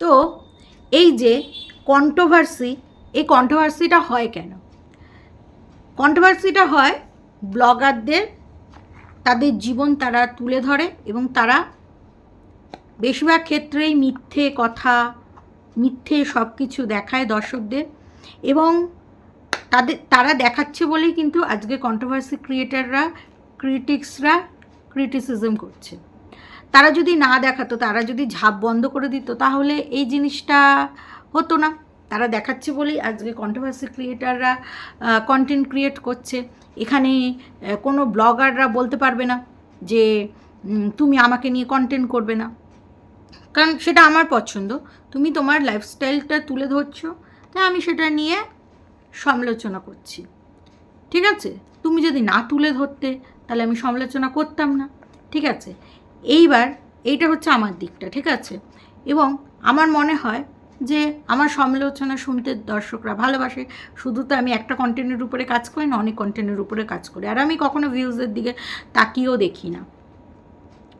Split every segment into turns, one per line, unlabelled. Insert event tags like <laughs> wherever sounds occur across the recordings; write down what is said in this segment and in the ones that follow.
তো এই যে কন্ট্রোভার্সি এই কন্ট্রোভার্সিটা হয় কেন? কন্ট্রোভার্সিটা হয় ব্লগারদের তাদের জীবন তারা তুলে ধরে এবং তারা বেশিরভাগ ক্ষেত্রেই মিথ্যে কথা, মিথ্যে সব কিছু দেখায় দর্শকদের এবং তাদের, তারা দেখাচ্ছে বলেই কিন্তু আজকে কন্ট্রোভার্সি ক্রিয়েটাররা ক্রিটিক্সরা ক্রিটিসিজম করছে। তারা যদি না দেখাতো, তারা যদি ঝাপ বন্ধ করে দিত, তাহলে এই জিনিসটা হতো না। তারা দেখাচ্ছে বলেই আজকে কন্ট্রোভার্সি ক্রিয়েটাররা কন্টেন্ট ক্রিয়েট করছে। এখানে কোনো ব্লগাররা বলতে পারবে না যে তুমি আমাকে নিয়ে কন্টেন্ট করবে না। কারণ সেটা আমার পছন্দ। তুমি তোমার লাইফস্টাইলটা তুলে ধরছো, তাই আমি সেটা নিয়ে সমালোচনা করছি। ঠিক আছে? তুমি যদি না তুলে ধরতে, তাহলে আমি সমালোচনা করতাম না। ঠিক আছে? এইবার এইটা হচ্ছে আমার দিকটা, ঠিক আছে? এবং আমার মনে হয় যে আমার সমালোচনা শুনতে দর্শকরা ভালোবাসে, শুধু তো আমি একটা কন্টেন্টের উপরে কাজ করি না, অনেক কন্টেন্টের উপরে কাজ করি। আর আমি কখনো ভিউজের দিকে তাকিয়েও দেখি না।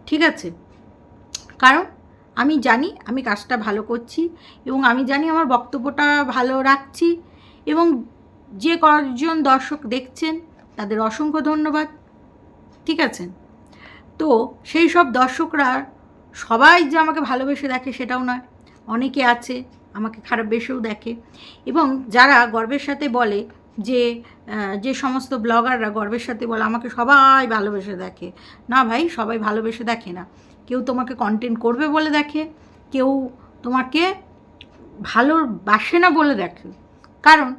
ঠিক আছে? কারণ আমি জানি আমি কাজটা ভালো করছি এবং আমি জানি আমার বক্তব্যটা ভালো রাখছি এবং যে কজন দর্শক দেখছেন তাদের অসংখ্য ধন্যবাদ। ঠিক আছে? তো সেই সব দর্শকরা সবাই যে আমাকে ভালোবেসে দেখে সেটাও নয়। অনেকে আছে, আমাকে খারাপ বেশেও দেখে। এবং যারা গর্বের সাথে বলে যে যে সমস্ত ব্লগাররা গর্বের সাথে বলে, আমাকে সবাই ভালোবেসে দেখে। না ভাই, সবাই ভালোবেসে দেখে না। কেউ তোমাকে কন্টেন্ট করবে বলে দেখে, কেউ তোমাকে ভালোবাসে না বলে দেখে। কারণ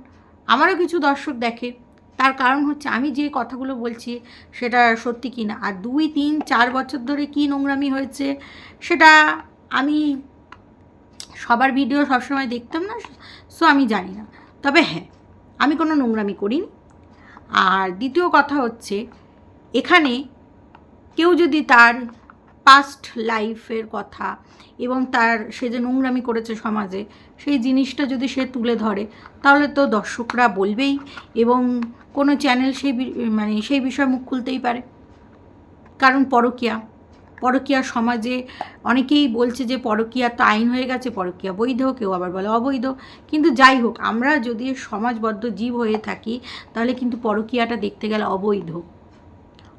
আমারও কিছু দর্শক দেখে তার কারণ হচ্ছে আমি যে কথাগুলো বলছি সেটা সত্যি কি না আর দুই, তিন, চার বছর ধরে কী নোংরামি হয়েছে সেটা আমি সবার ভিডিও সবসময় দেখতাম না, সো আমি জানি না। তবে হ্যাঁ আমি কোনো নোংরামি করিনি। আর দ্বিতীয় কথা হচ্ছে, এখানে কেউ যদি তার পাস্ট লাইফের কথা এবং তার সে যে নোংরামি করেছে সমাজে, সেই জিনিসটা যদি সে তুলে ধরে, তাহলে তো দর্শকরা বলবেই এবং কোনো চ্যানেল সেই মানে সেই বিষয়ে মুখ খুলতেই পারে। কারণ পরকিয়া পরকিয়া সমাজে অনেকেই বলছে যে পরকিয়া তো আইন হয়ে গেছে, পরকিয়া বৈধ, কেউ আবার বলে অবৈধ। কিন্তু যাই হোক, আমরা যদি সমাজবদ্ধ জীব হয়ে থাকি, তাহলে কিন্তু পরকিয়াটা দেখতে গেলে অবৈধ।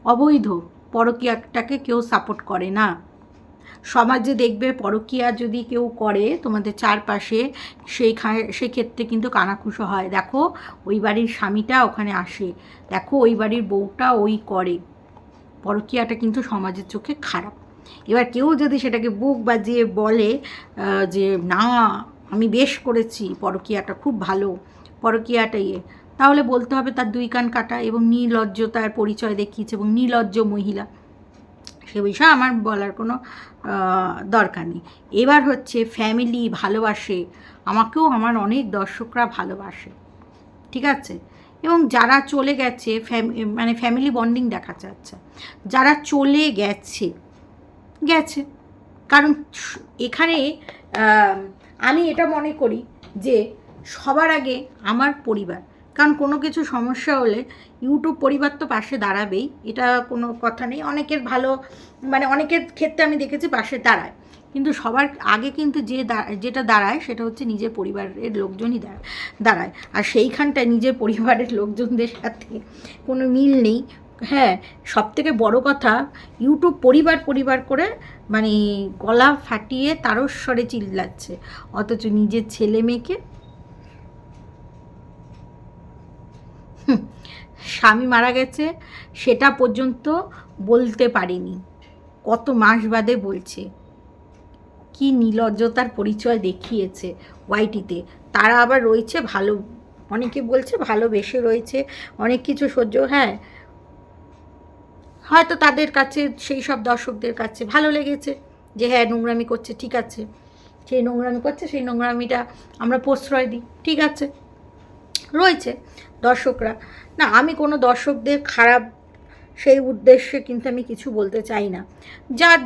অবৈধ। পরকিয়াটাকে কেউ সাপোর্ট করে না। সমাজে দেখবে পরকীয়া যদি কেউ করে, তোমাদের চারপাশে সেই সেক্ষেত্রে কিন্তু কানাকুশো হয়। দেখো, ওই বাড়ির স্বামীটা ওখানে আসে। দেখো, ওই বাড়ির বউটা ওই করে। পরকীয়াটা কিন্তু সমাজের চোখে খারাপ। এবার কেউ যদি সেটাকে বুক বাজিয়ে বলে যে, না, আমি বেশ করেছি, পরকীয়াটা খুব ভালো। পরকিয়াটা ইয়ে তাহলে বলতে হবে তার দুই কান কাটা এবং নির্লজ্জতার পরিচয় দেখিয়েছে এবং নির্লজ্জ মহিলা। সে বিষয়ে আমার বলার কোনো দরকার নেই। এবার হচ্ছে ফ্যামিলি ভালোবাসে, আমাকেও আমার অনেক দর্শকরা ভালোবাসে। ঠিক আছে? এবং যারা চলে গেছে, ফ্যাম- মানে ফ্যামিলি বন্ডিং দেখা যাচ্ছে। যারা চলে গেছে গেছে। কারণ এখানে আমি এটা মনে করি যে সবার আগে আমার পরিবার। কারণ কোনো কিছু সমস্যা হলে ইউটিউব পরিবার তো পাশে দাঁড়াবেই, এটা কোনো কথা নেই। অনেকের ভালো মানে অনেকের ক্ষেত্রে আমি দেখেছি পাশে দাঁড়ায়। কিন্তু সবার আগে কিন্তু যে যেটা দাঁড়ায় সেটা হচ্ছে নিজের পরিবারের লোকজনই দাঁড়ায় দাঁড়ায়। আর সেইখানটায় নিজের পরিবারের লোকজনদের সাথে কোনো মিল নেই। হ্যাঁ সব থেকে বড় কথা, ইউটিউব পরিবার পরিবার করে মানে গলা ফাটিয়ে তারস্বরে চিল্লাচ্ছে। অথচ নিজের ছেলে মেয়েকে হুম, স্বামী মারা গেছে, সেটা পর্যন্ত বলতে পারিনি। কত মাস বাদে বলছে। কি নির্লজ্জতার পরিচয় দেখিয়েছে ওয়াইটিতে। তারা আবার রয়েছে ভালো, অনেকে বলছে ভালোবেসে রয়েছে, অনেক কিছু সহ্য হ্যাঁ। হয়তো তাদের কাছে, সেই সব দর্শকদের কাছে ভালো লেগেছে যে হ্যাঁ নোংরামি করছে, ঠিক আছে। সেই নোংরামি করছে, সেই নোংরামিটা আমরা প্রশ্রয় দিই, ঠিক আছে। রয়েছে দর্শকরা। না, আমি কোনো দর্শকদের খারাপ সেই উদ্দেশ্যে কিন্তু আমি কিছু বলতে চাই না। যার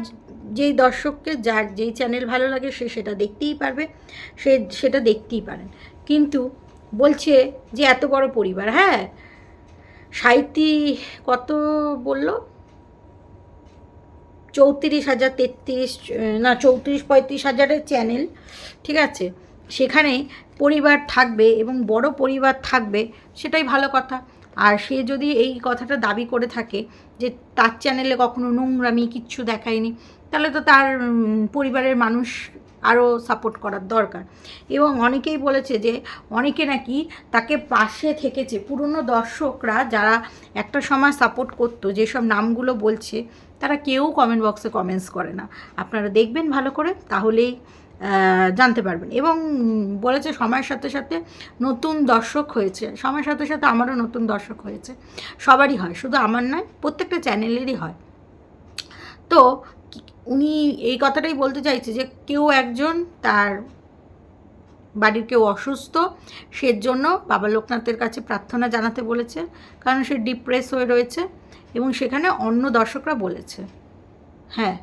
যেই দর্শককে, যার যেই চ্যানেল ভালো লাগে, সে সেটা দেখতেই পারবে, সে সেটা দেখতেই পারেন। কিন্তু বলছে যে, এত বড় পরিবার হ্যাঁ? সাহিত্যি কত বলল? চৌত্রিশ হাজার তেত্রিশ, না, চৌত্রিশ পঁয়ত্রিশ হাজারের চ্যানেল ঠিক আছে? সেখানে পরিবার থাকবে এবং বড় পরিবার থাকবে, সেটাই ভালো কথা। আর সে যদি এই কথাটা দাবি করে থাকে যে তার চ্যানেলে কখনো নোংরামি, কিচ্ছু দেখায়নি, তাহলে তো তার পরিবারের মানুষ আরও সাপোর্ট করার দরকার। এবং অনেকেই বলেছে যে, অনেকে নাকি তাকে পাশে থেকেছে। পুরনো দর্শকরা যারা একটা সময় সাপোর্ট করতো, যেসব নামগুলো বলছে, তারা কেউ কমেন্ট বক্সে কমেন্টস করে না। আপনারা দেখবেন ভালো করে, তাহলেই জানতে পারবেন। এবং বলেছে সময়ের সাথে সাথে নতুন দর্শক হয়েছে। সময়ের সাথে সাথে আমারও নতুন দর্শক হয়েছে। সবারই হয়, শুধু আমার নয়, প্রত্যেকটা চ্যানেলেরই হয়। তো উনি এই কথাটাই বলতে চাইছে যে, কেউ একজন তার বাড়ির কেউ অসুস্থ, সেজন্য বাবা লোকনাথের কাছে প্রার্থনা জানাতে বলেছে। কারণ সে ডিপ্রেস হয়ে রয়েছে এবং সেখানে অন্য দর্শকরা বলেছে। হ্যাঁ।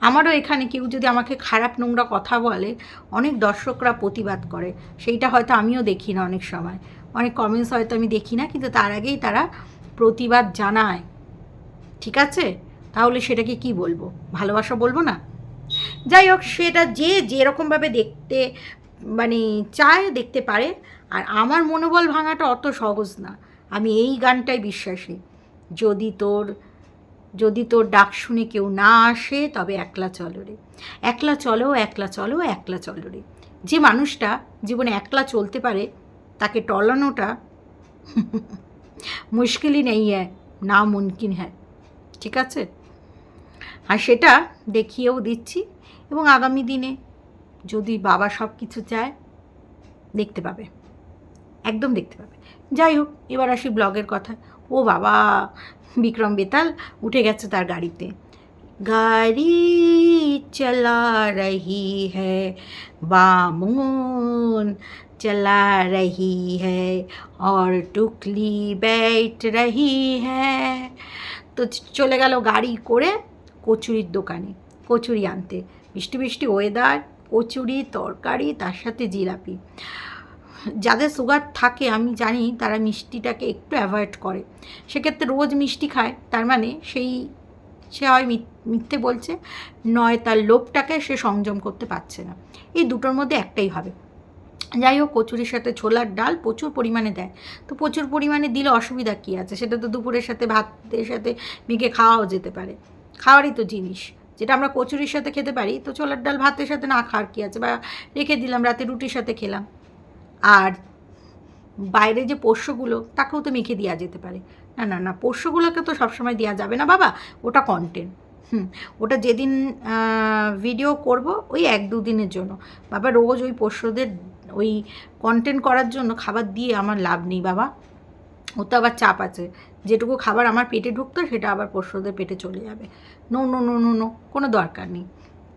আমারও এখানে কেউ যদি আমাকে খারাপ নোংরা কথা বলে, অনেক দর্শকরা প্রতিবাদ করে। সেইটা হয়তো আমিও দেখি না অনেক সময়। অনেক কমেন্টস হয়তো আমি দেখি না, কিন্তু তার আগেই তারা প্রতিবাদ জানায়। ঠিক আছে? তাহলে সেটাকে কি বলব? ভালোবাসা বলব না? যাই হোক, সেটা যে যেরকমভাবে দেখতে মানে চায় দেখতে পারে, আর আমার মনোবল ভাঙাটা অত সহজ না। আমি এই গানটাই বিশ্বাসী। যদি তোর যদি তোর ডাক শুনে কেউ না আসে, তবে একলা চলো রে। একলা চলো একলা চলো একলা চলো রে। যে মানুষটা জীবনে একলা চলতে পারে, তাকে টলানোটা <laughs> মুশকিলই নেই হ্যাঁ না মুমকিন হ্যাঁ। ঠিক আছে? আর সেটা দেখিয়েও দিচ্ছি, এবং আগামী দিনে যদি বাবা সব কিছু চায়, দেখতে পাবে। একদম দেখতে পাবে। যাই হোক, এবার আসি ব্লগের কথা। ও বাবা, বিক্রম বেতাল উঠে গেছে তার গাড়িতে। গাড়ি চলা রহি হামুন চলা রহি হর টুকলি বেট রহি হ্যায় তো চলে গেল গাড়ি করে কচুরির দোকানে, কচুরি আনতে। বৃষ্টি বৃষ্টি ওয়েদার কচুরি, তরকারি, তার সাথে জিলাপি। যাদের সুগার থাকে, আমি জানি তারা মিষ্টিটাকে একটু অ্যাভয়েড করে। সেক্ষেত্রে রোজ মিষ্টি খায়, তার মানে সেই সে হয় মিথ- মিথ্যে বলছে, নয় তার লোভটাকে সে সংযম করতে পারছে না। এই দুটোর মধ্যে একটাই হবে। যাই হোক, কচুরির সাথে ছোলার ডাল প্রচুর পরিমাণে দেয়। তো প্রচুর পরিমাণে দিলে অসুবিধা কী আছে? সেটা তো দুপুরের সাথে, ভাতের সাথে মেখে খাওয়াও যেতে পারে। খাওয়ারই তো জিনিস। যেটা আমরা কচুরির সাথে খেতে পারি, তো ছোলার ডাল ভাতের সাথে না খাওয়ার কী আছে? বা রেখে দিলাম, রাতে রুটির সাথে খেলাম। আর বাইরে যে পোষ্যগুলো, তাকেও তো মেখে দেওয়া যেতে পারে। না না না, পোষ্যগুলোকে তো সবসময় দেওয়া যাবে না বাবা, ওটা কন্টেন্ট হুম, ওটা যেদিন ভিডিও করব ওই এক দু দিনের জন্য। বাবা, রোজ ওই পোষ্যদের ওই কন্টেন্ট করার জন্য খাবার দিয়ে আমার লাভ নেই বাবা। ও তো আবার চাপ আছে। যেটুকু খাবার আমার পেটে ঢুকতো সেটা আবার পোষ্যদের পেটে চলে যাবে। No no no no no কোনো দরকার নেই।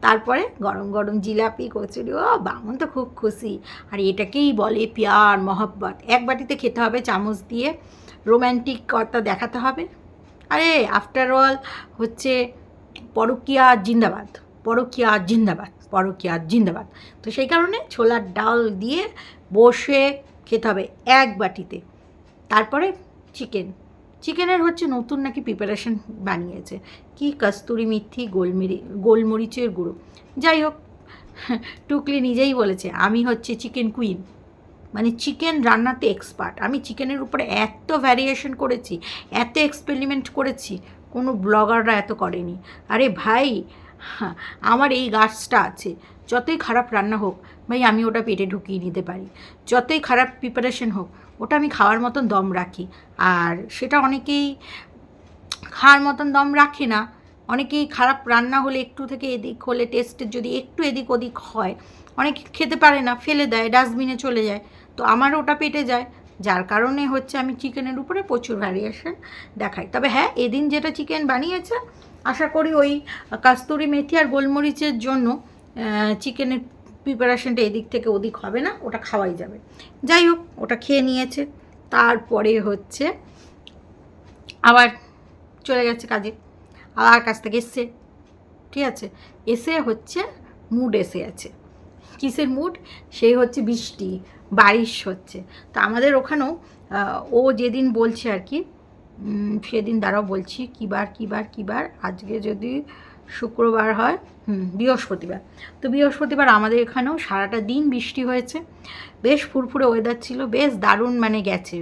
তারপরে গরম গরম জিলাপি, কচুরি, ও বামন তো খুব খুশি। আর এটাকেই বলে পিয়ার মহব্বত। এক বাটিতে খেতে হবে চামচ দিয়ে। রোম্যান্টিক কথা দেখাতে হবে। আরে আফটার অল হচ্ছে পরকিয়া জিন্দাবাদ। পরকিয়া জিন্দাবাদ। পরকিয়া জিন্দাবাদ। তো সেই কারণে ছোলার ডাল দিয়ে বসে খেতে হবে এক বাটিতে। তারপরে চিকেন চিকেনের হচ্ছে নতুন নাকি প্রিপারেশন বানিয়েছে। কি কস্তুরি মিথি গোলমিরি, গোলমরিচের গুঁড়ো। যাই হোক, টুকলি নিজেই বলেছে, আমি হচ্ছে চিকেন কুইন মানে চিকেন রান্নাতে এক্সপার্ট আমি চিকেনের উপরে এত ভ্যারিয়েশন করেছি, এত এক্সপেরিমেন্ট করেছি, কোনো ব্লগাররা এত করেনি। আরে ভাই, আমার এই গাছটা আছে, যতই খারাপ রান্না হোক, ভাই আমি ওটা পেটে ঢুকিয়ে নিতে পারি। যতই খারাপ প্রিপারেশন হোক ওটা আমি খাওয়ার মতন দম রাখি। আর সেটা অনেকেই খাওয়ার মতন দম রাখে না। অনেকেই খারাপ রান্না হলে একটু থেকে এদিক হলে টেস্টের যদি একটু এদিক ওদিক হয়, অনেকে খেতে পারে না, ফেলে দেয় ডাস্টবিনে চলে যায়। তো আমার ওটা পেটে যায়। যার কারণে হচ্ছে আমি চিকেনের উপরে প্রচুর ভ্যারিয়েশন দেখাই। তবে হ্যাঁ এদিন যেটা চিকেন বানিয়েছে, আশা করি ওই কাস্তুরি মেথি আর গোলমরিচের জন্য চিকেনের প্রিপারেশনটা এদিক থেকে ওদিক হবে না, ওটা খাওয়াই যাবে। যাই হোক, ওটা খেয়ে নিয়েছে। তারপরে হচ্ছে আবার চলে গেছে কাজে, আবার কাছ থেকে এসছে, ঠিক আছে? এসে হচ্ছে মুড এসে আছে কিসের মুড সেই হচ্ছে বৃষ্টি, বারিশ হচ্ছে। তো আমাদের ওখানেও ও যেদিন বলছে আর কি সেদিন দ্বারাও বলছি কী বার কী বার কী বার আজকে যদি শুক্রবার হয়, হুম, বৃহস্পতিবার। তো বৃহস্পতিবার আমাদের এখানেও সারাটা দিন বৃষ্টি হয়েছে। বেশ ফুরফুরে ওয়েদার ছিল, বেশ দারুণ মানে গেছে।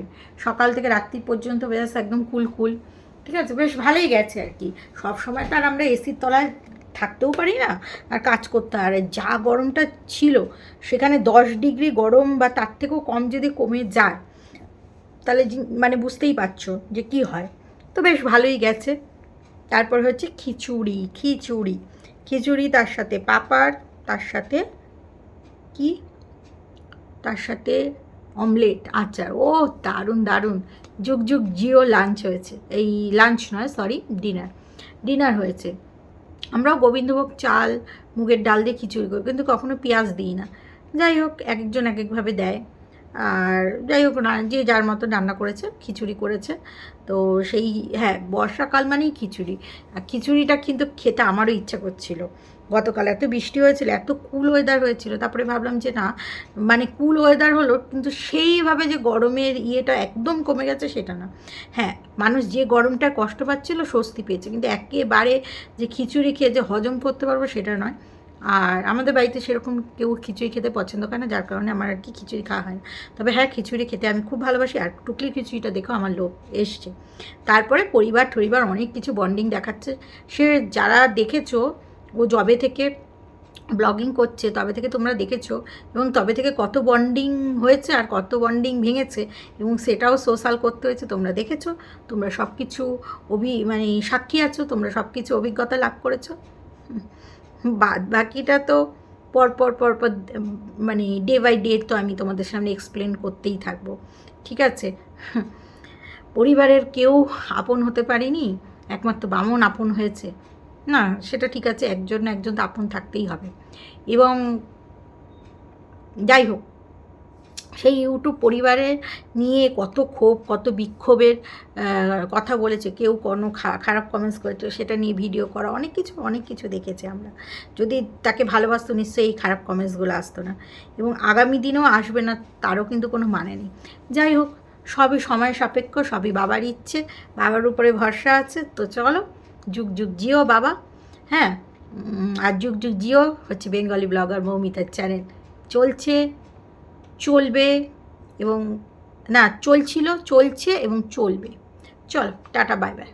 সকাল থেকে রাত্রি পর্যন্ত বেশ একদম কুল কুল ঠিক আছে, বেশ ভালোই গেছে আর কি। সব সময় তো আর আমরা এসির তলায় থাকতেও পারি না, আর কাজ করতে আর যা গরমটা ছিল, সেখানে দশ ডিগ্রি গরম বা তার থেকেও কম যদি কমে যায়, তাহলে মানে বুঝতেই পারছ যে কি হয়। তো বেশ ভালোই গেছে। তারপর হচ্ছে খিচুড়ি খিচুড়ি। খিচুড়ি তার সাথে পাঁপড়, তার সাথে কি? তার সাথে অমলেট, আচার। ও, দারুণ দারুণ। যুগ যুগ জিও লাঞ্চ হয়েছে। এই লাঞ্চ নয় সরি ডিনার ডিনার হয়েছে। আমরাও গোবিন্দভোগ চাল, মুগের ডাল দিয়ে খিচুড়ি করি, কিন্তু কখনো পেঁয়াজ দিই না। যাই হোক, এক একজন এক একভাবে দেয়। আর যাই হোক না যে যার মতো রান্না করেছে, খিচুড়ি করেছে। তো সেই হ্যাঁ বর্ষাকাল মানেই খিচুড়ি। আর খিচুড়িটা কিন্তু খেতে আমারও ইচ্ছা করছিল। গতকাল এত বৃষ্টি হয়েছিল, এত কুল ওয়েদার হয়েছিল, তারপরে ভাবলাম যে না মানে কুল ওয়েদার হলো, কিন্তু সেইভাবে যে গরমের ইয়েটা একদম কমে গেছে সেটা না। হ্যাঁ মানুষ যে গরমটা কষ্ট পাচ্ছিল, স্বস্তি পেয়েছে, কিন্তু একেবারে যে খিচুড়ি খেয়ে যে হজম করতে পারব সেটা নয়। আর আমাদের বাড়িতে সেরকম কেউ খিচুড়ি খেতে পছন্দ করে না, যার কারণে আমার আর কি খিচুড়ি খাওয়া হয় না। তবে হ্যাঁ খিচুড়ি খেতে আমি খুব ভালোবাসি আর টুকলি খিচুড়িটা দেখো আমার লোভ এসছে। তারপরে পরিবার টরিবার অনেক কিছু বন্ডিং দেখাচ্ছে। সে যারা দেখেছ, ও জবে থেকে ব্লগিং করছে, তবে থেকে তোমরা দেখেছ এবং তবে থেকে কত বন্ডিং হয়েছে আর কত বন্ডিং ভেঙেছে এবং সেটাও সোশ্যাল করতে হয়েছে, তোমরা দেখেছ? তোমরা সব কিছু অভি মানে সাক্ষী আছো, তোমরা সব কিছু অভিজ্ঞতা লাভ করেছ। বাদ বাকিটা তো পরপর পরপর পর পর মানে ডে বাই ডে তো আমি তোমাদের সামনে এক্সপ্লেন করতেই থাকব। ঠিক আছে? পরিবারের কেউ আপন হতে পারেনি, একমাত্র বামন আপন হয়েছে। না, সেটা ঠিক আছে, একজন একজন তো আপন থাকতেই হবে। এবং যাই হোক সেই ইউটিউব পরিবারের নিয়ে কত ক্ষোভ, কত বিক্ষোভের কথা বলেছে, কেউ কোনো খারাপ কমেন্টস করেছে, সেটা নিয়ে ভিডিও করা, অনেক কিছু অনেক কিছু দেখেছি আমরা। যদি তাকে ভালোবাসতো, নিশ্চয়ই এই খারাপ কমেন্টসগুলো আসতো না। এবং আগামী দিনেও আসবে না, তারও কিন্তু কোনো মানে নেই। যাই হোক, সবই সময় সাপেক্ষ, সবই বাবার ইচ্ছে, বাবার উপরে ভরসা আছে, তো চলো, যুগ যুগ জিও বাবা। হ্যাঁ আর যুগ যুগ জিও হচ্ছে বেঙ্গলি ব্লগার মৌমিতার চ্যানেল চলছে চলবে এবং না চলছিল চলছে এবং চলবে। চলো টাটা বাই বাই।